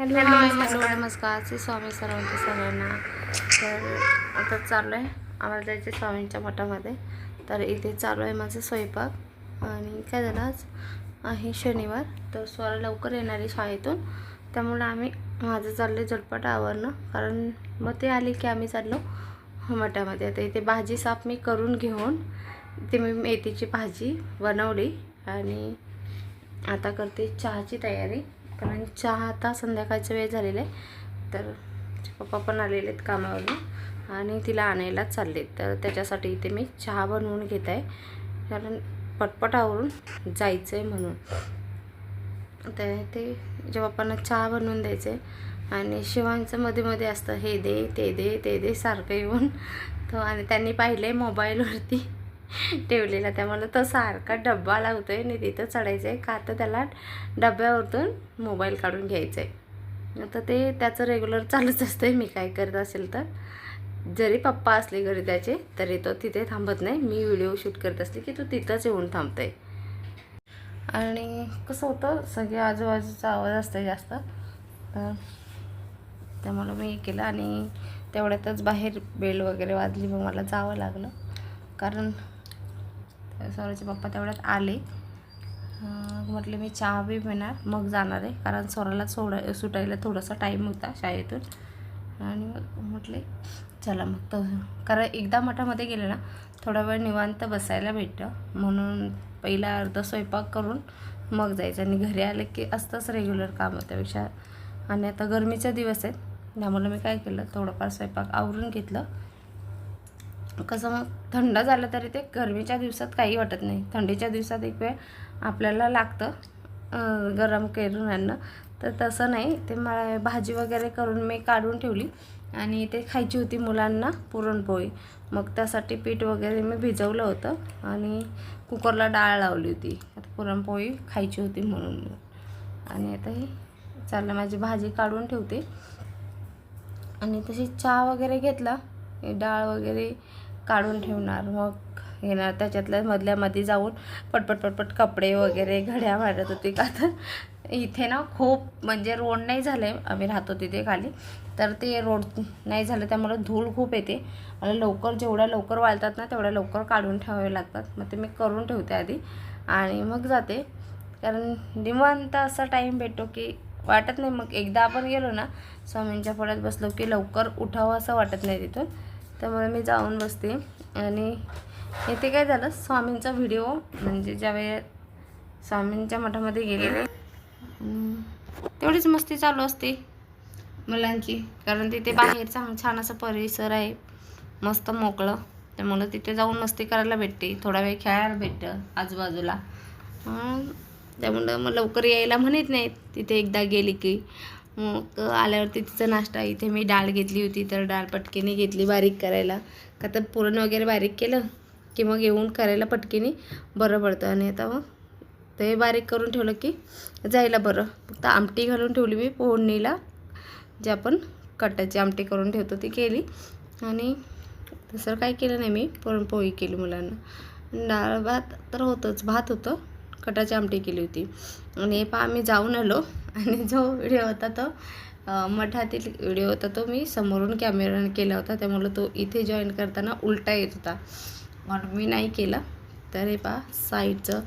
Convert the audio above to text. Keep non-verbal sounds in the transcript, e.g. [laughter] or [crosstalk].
Hello hello नमस्कार. श्री स्वामी सर्वांच्या सगळ्यांना. तर आता चालू आहे. आम्हाला जायचे स्वामींच्या मठामध्ये. तर इथे चालू आहे माझं स्वयंपाक. आणि काय झालं आज? आहे शनिवार. तर स्वरा लवकर येणार आहे शाळेतून. त्यामुळे आम्ही माझं चाललं झटपट आवरणं. कारण मग ते आले की आम्ही चाललो मठामध्ये. आता इथे भाजी साफ मी करून घेऊन इथे मी मेथीची भाजी बनवली. आणि आता करते चहाची तयारी. कारण चहा आता संध्याकाळचा वेळ झालेला आहे. तर पप्पा पण आलेले आहेत कामावरून आणि तिला आणायला चालले तर त्याच्यासाठी इथे मी चहा बनवून घेत आहे. कारण पटपट आवरून जायचं आहे म्हणून. तर ते जेव्हा पप्पांना चहा बनवून द्यायचं आहे आणि शिवांचं मध्ये मध्ये असतं हे दे ते दे ते दे सारखं येऊन. तो आणि त्यांनी पाहिलं आहे मोबाईलवरती. ठेवलेला त्यामुळे तो सारखा डब्बा लावतो आहे आणि तिथं चढायचं आहे का तर त्याला डब्यावरतून मोबाईल काढून घ्यायचं आहे आता ते त्याचं रेग्युलर चालूच असतं आहे मी काय करत असेल तर जरी पप्पा असले घरी त्याचे तरी तो तिथे थांबत नाही. मी व्हिडिओ शूट करत असले की तो तिथंच येऊन थांबतंय. आणि कसं होतं सगळे आजूबाजूचा आवाज असतो जास्त. तर त्यामुळं मी हे केलं आणि तेवढ्यातच बाहेर बेल वगैरे वाजली मग मला जावं लागलं. कारण स्वराचे पप्पा तेवढ्यात आले. म्हटले मी चहा बी मिळणार मग जाणार आहे. कारण स्वराला सोडा सुटायला थोडासा टाईम होता शाळेतून. आणि मग म्हटले चला मग तर. कारण एकदा मठामध्ये गेले ना थोडा वेळ निवांत बसायला भेटतं. म्हणून पहिला अर्धा स्वयंपाक करून मग जायचं. आणि घरी आले की असतंच रेग्युलर काम त्यापेक्षा. आणि आता गरमीचा दिवस आहे त्यामुळे मी काय केलं थोडंफार स्वयंपाक आवरून घेतलं. कसं मग थंड झालं तरी ते गरमीच्या दिवसात काही वाटत नाही. थंडीच्या दिवसात एक वेळ आपल्याला लागतं गरम करून आणणं. तर तसं नाही. ते मला भाजी वगैरे करून मी काढून ठेवली आणि ते खायची होती मुलांना पुरणपोळी. मग त्यासाठी पीठ वगैरे मी भिजवलं होतं आणि कुकरला डाळ लावली होती. आता पुरणपोळी खायची होती म्हणून. आणि आता हे चाललं माझी भाजी काढून ठेवते. आणि तशी चहा वगैरे घेतला. हे डाळ वगैरे काढून ठेवणार. मग घेणार त्याच्यातल्या मधल्यामध्ये जाऊन पटपट पटपट कपडे वगैरे घड्या मारत होती. [laughs] का तर इथे ना खूप म्हणजे रोड नाही झाले आम्ही राहतो तिथे खाली. तर ते रोड नाही झालं त्यामुळे धूळ खूप येते. आणि लवकर जेवढ्या लवकर वाळतात ना तेवढ्या लवकर काढून ठेवावे लागतात. मग ते मी करून ठेवते आधी. आणि मग जाते. कारण निवांत असा टाईम भेटतो की वाटत नाही. मग एकदा आपण गेलो ना स्वामींच्या फळ्यात बसलो की लवकर उठावं असं वाटत नाही तिथून. त्यामुळे मी जाऊन बसते. आणि इथे काय झालं? स्वामींचा व्हिडिओ म्हणजे ज्यावेळेस स्वामींच्या मठामध्ये गेलेले तेवढीच मस्ती चालू असते मुलांची. कारण तिथे बाहेर चांग छान असं परिसर आहे मस्त मोकळं. त्यामुळं तिथे जाऊन मस्ती करायला भेटते. थोडा वेळ खेळायला भेटतं आजूबाजूला. त्यामुळं मग लवकर यायला म्हणत नाहीत. तिथे एकदा गेली की मग आल्यावरती तिचा नाश्ता इथे मी डाळ घेतली होती तर डाळ पटकीने घेतली बारीक करायला. का तर पुरण वगैरे बारीक केलं की मग येऊन करायला पटकीने बरं पडतं. आणि आता मग ते बारीक करून ठेवलं की जायला बरं. फक्त आमटी घालून ठेवली मी फोडणीला जे आपण कटाची आमटी करून ठेवतो ती केली. आणि तसं काय केलं नाही मी पुरणपोळी केली मुलांना. डाळ भात तर होतंच भात होतं. कटाची आमटी केली होती. आणि हे पहा आम्ही जाऊन आलो. आणि जो व्हिडिओ होता तो मठातील व्हिडिओ होता तो मी समोरून कॅमेराने केला होता. त्यामुळे तो इथे जॉईन करताना उलटा येत होता. म्हणून मी नाही केला. तर हे पहा साईडचं